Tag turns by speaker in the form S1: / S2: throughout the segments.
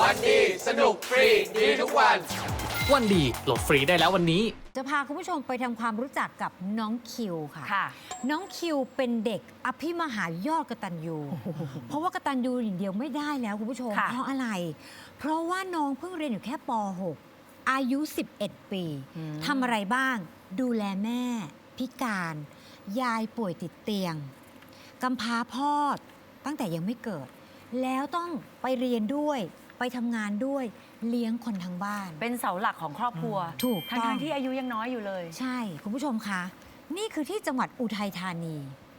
S1: วันดี สนุกฟรี ดีทุกวัน
S2: วันดีโหลดฟรีได้แล้ววันนี้
S3: จะพาคุณผู้ชมไปทำความรู้จักกับน้องคิวค่ะ
S4: ค่ะ
S3: น้องคิวเป็นเด็กอภิมหายอดกตัญญูเพราะว่ากตัญญูอย่างเดียวไม่ได้แล้วคุณผู้ชม
S4: ค่ะ
S3: เพราะอะไร เพราะว่าน้องเพิ่งเรียนอยู่แค่ป .6 อายุ 11 ปี
S4: อืม
S3: ทำอะไรบ้าง ดูแลแม่ พิการ ยายป่วยติดเตียงกำพร้าพ่อตั้งแต่ยังไม่เกิด แล้วต้องไปเรียนด้วย ไปทำงานด้วยเลี้ยงคนทั้งบ้าน
S4: เป็นเสาหลักของครอบครัว
S3: ถูกต้อง
S4: ทั้งๆที่อายุยังน้อยอยู่เลย
S3: ใช่ คุณผู้ชมคะ นี่คือที่จังหวัดอุทัยธานี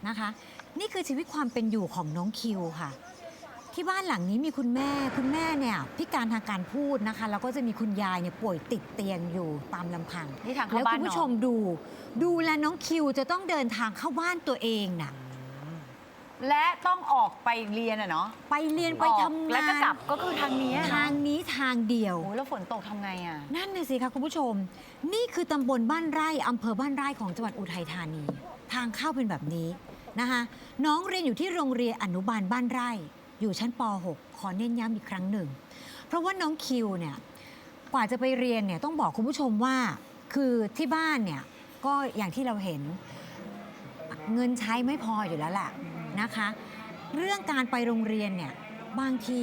S3: นะคะ นี่คือชีวิตความเป็นอยู่ของน้องคิวค่ะ ที่บ้านหลังนี้มีคุณแม่ คุณแม่เนี่ยพิการทางการพูดนะคะ แล้วก็จะมีคุณยายเนี่ยป่วยติดเตียงอยู่ตามลำพัง
S4: นี่ทางเข้า
S3: แล้ว
S4: บ้าน
S3: คุณผู้
S4: น้อง
S3: ชมดู ดูแลน้องคิวจะต้องเดินทางเข้าบ้านตัวเองน่ะ
S4: และต้องออกไปเรียนอะเนาะ
S3: ไปเรียนไป
S4: ออก
S3: ทำงาน
S4: แล้วก็กลับก็คือทางนี้อะ
S3: ทาง
S4: เนาะ
S3: นี้ทางเดียว
S4: โอ้ยแล้วฝนตกทำไงอะ
S3: นั่นน่ะสิคะคุณผู้ชม นี่คือตำบลบ้านไร่อำเภอบ้านไร่ของจังหวัดอุทัยธานี ทางเข้าเป็นแบบนี้นะคะน้องเรียนอยู่ที่โรงเรียนอนุบาลบ้านไร่ อยู่ชั้นป .6 ขอเน้นย้ำอีกครั้งหนึ่ง เพราะว่าน้องคิวเนี่ยกว่าจะไปเรียนเนี่ยต้องบอกคุณผู้ชมว่า คือที่บ้านเนี่ยก็อย่างที่เราเห็นเงินใช้ไม่พออยู่แล้วแหละ นะคะ เรื่องการไปโรงเรียนเนี่ยบางที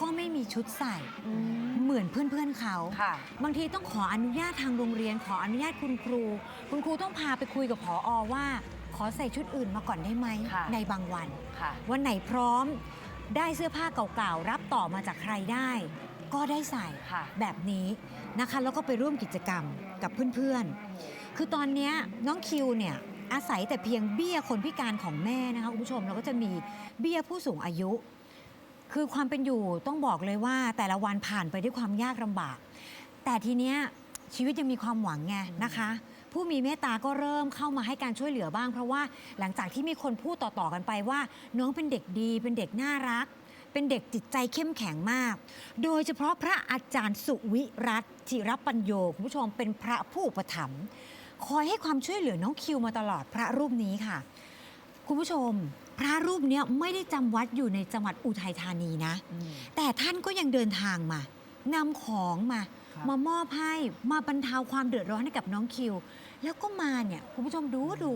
S3: ก็ไม่มีชุดใส่ เหมือนเพื่อนๆเขา
S4: ค่ะ
S3: บางทีต้องขออนุญาตทางโรงเรียน ขออนุญาตคุณครู คุณครูต้องพาไปคุยกับผออว่า ขอใส่ชุดอื่นมาก่อนได้ไหม
S4: ค่ะ
S3: ในบางวัน
S4: ค่ะ
S3: วันไหนพร้อมได้เสื้อผ้าเก่าๆ รับต่อมาจากใครได้ ก็ได้ใส่
S4: ค่ะ
S3: แบบนี้นะคะ แล้วก็ไปร่วมกิจกรรมกับเพื่อนๆ คือตอนเนี้ยน้องคิวเนี่ย อาศัยแต่เพียงเบี้ยคนพิการของแม่นะคะคุณผู้ชมแล้วก็จะมีเบี้ยผู้สูงอายุ คือความเป็นอยู่ต้องบอกเลยว่าแต่ละวันผ่านไปด้วยความยากลำบาก แต่ทีเนี้ยชีวิตยังมีความหวังไงนะคะ ผู้มีเมตตาก็เริ่มเข้ามาให้การช่วยเหลือบ้าง เพราะว่าหลังจากที่มีคนพูดต่อๆกันไปว่า น้องเป็นเด็กดีเป็นเด็กน่ารัก เป็นเด็กจิตใจเข้มแข็งมาก โดยเฉพาะพระอาจารย์สุวิรัตจิรปัญโยคุณผู้ชมเป็นพระผู้อุปถัมภ์ คอยให้ความช่วยเหลือน้องคิวมาตลอดพระรูปนี้ค่ะ คุณผู้ชม พระรูปเนี้ยไม่ได้จำวัดอยู่ในจังหวัดอุทัยธานีนะ แต่ท่านก็ยังเดินทางมานำของมา
S4: ครับ
S3: มามอบให้มาบรรเทาความเดือดร้อนให้กับน้องคิว แล้วก็มาเนี่ยคุณผู้ชมดูดู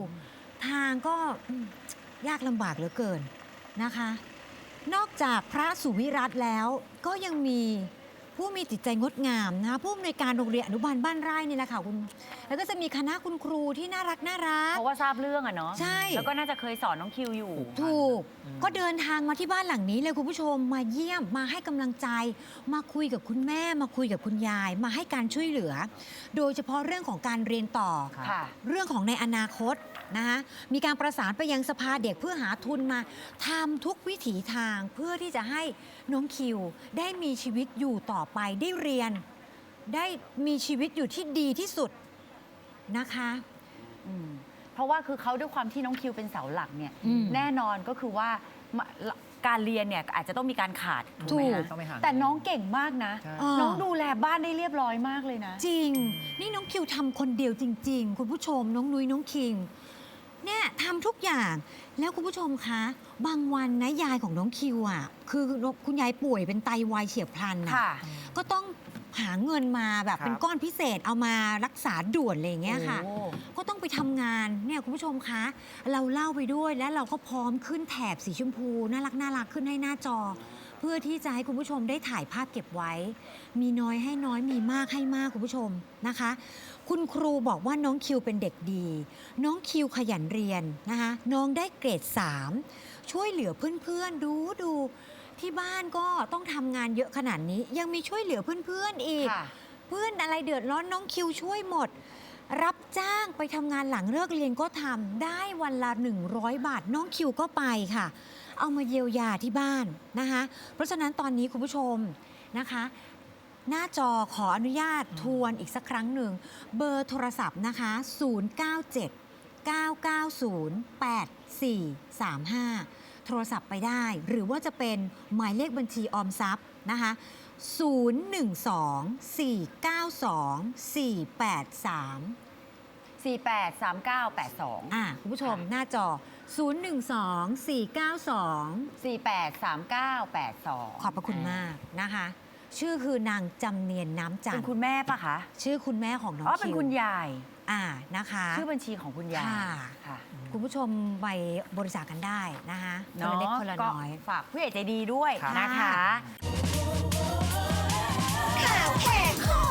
S3: ทางก็อืมยากลำบากเหลือเกินนะคะ นอกจากพระสุวิรัตน์แล้วก็ยังมี ผู้มีจิตใจงดงามนะคะผู้อำนวยการโรงเรียนอนุบาลบ้านไร่นี่แหละค่ะคุณ แล้วก็จะมีคณะคุณครูที่น่ารักน่ารัก
S4: เพราะว่าทราบเรื่องอะเนาะ
S3: ใช่
S4: แล้วก็น่าจะเคยสอนน้องคิวอยู่
S3: ถูกก็เดินทางมาที่บ้านหลังนี้เลยคุณผู้ชมมาเยี่ยมมาให้กำลังใจ มาคุยกับคุณแม่ มาคุยกับคุณยาย มาให้การช่วยเหลือ โดยเฉพาะเรื่องของการเรียนต่อ
S4: ค่ะ
S3: เรื่องของในอนาคตนะคะมีการประสานไปยังสภาเด็กเพื่อหาทุนมาทำทุกวิถีทางเพื่อที่จะให้น้องคิวได้มีชีวิตอยู่ต่อไปได้เรียน ได้มีชีวิตอยู่ที่ดีที่สุดนะคะ
S4: อืมเพราะว่าคือเขาด้วยความที่น้องคิวเป็นเสาหลักเนี่ย
S3: อืม
S4: แน่นอนก็คือว่ามาการเรียนเนี่ยอาจจะต้องมีการขาด
S3: ถูก
S4: ไหมคะ
S1: ต้องไปหา
S4: แต่น้องเก่งมากนะ
S1: ใช่
S3: อ่า
S4: น้องดูแลบ้านได้เรียบร้อยมากเลยนะ
S3: จริง นี่น้องคิวทำคนเดียวจริง ๆ คุณผู้ชมน้องนุ้ยน้องคิง เนี่ยทำทุกอย่างแล้วคุณผู้ชมคะ บางวันนะยายของน้องคิวอะคือคุณยายป่วยเป็นไตวายเฉียบพลันนะ
S4: ค่ะ
S3: ก็ต้องหาเงินมาแบบ
S1: ครับ
S3: เป็นก้อนพิเศษเอามารักษาด่วนอะไรอย่างเงี้ยค่ะ
S4: โอ้
S3: ก็ต้องไปทำงานเนี่ยคุณผู้ชมคะ เราเล่าไปด้วยแล้วเราก็พร้อมขึ้นแถบสีชมพู น่ารักน่ารักขึ้นให้หน้าจอ เพื่อที่จะให้คุณผู้ชมได้ถ่ายภาพเก็บไว้ มีน้อยให้น้อยมีมากให้มากคุณผู้ชมนะคะ คุณครูบอกว่าน้องคิวเป็นเด็กดี น้องคิวขยันเรียนนะคะน้องได้เกรด 3 ช่วยเหลือเพื่อนๆดูดูที่บ้านก็ต้องทำงานเยอะขนาดนี้ ยังมีช่วยเหลือเพื่อนๆอีก
S4: ค่ะ
S3: เพื่อนอะไรเดือดร้อนน้องคิวช่วยหมด รับจ้างไปทำงานหลังเลิกเรียนก็ทำได้วันละ 100 บาท น้องคิวก็ไปค่ะ เอามาเยียวยาที่บ้านนะคะ เพราะฉะนั้นตอนนี้คุณผู้ชมนะคะ หน้าจอขออนุญาตทวนอีกสักครั้งหนึ่ง เบอร์โทรศัพท์นะคะ 097 990 8435 โทรศัพท์ไปได้ หรือว่าจะเป็นหมายเลขบัญชีออมทรัพย์นะคะ012 492 483
S4: 483982
S3: อะคุณผู้ชมหน้าจอ 012 492
S4: 483982
S3: ขอบพระคุณมากนะคะ ชื่อคือนางจำเนียนน้ำจั
S4: เป็นน
S3: ทร์
S4: คุณแม่ปะคะ
S3: ชื่อคุณแม่ของน้อง
S4: อ๋อ
S3: คิว
S4: เป็นคุณยาย
S3: อ่านะคะ
S4: ชื่อบัญชีของคุณยาย
S3: ค่ะ
S4: ค่ะ
S3: คุณผู้ชมไปบริจาคกันได้นะคะคน
S4: เนาะ
S3: ละเล็กคนละ
S4: ก็
S3: น้อย
S4: ฝากผู้ใหญ่ใจดีด้วย
S3: ค่ะ
S4: นะคะ
S5: ข่าวแขกของ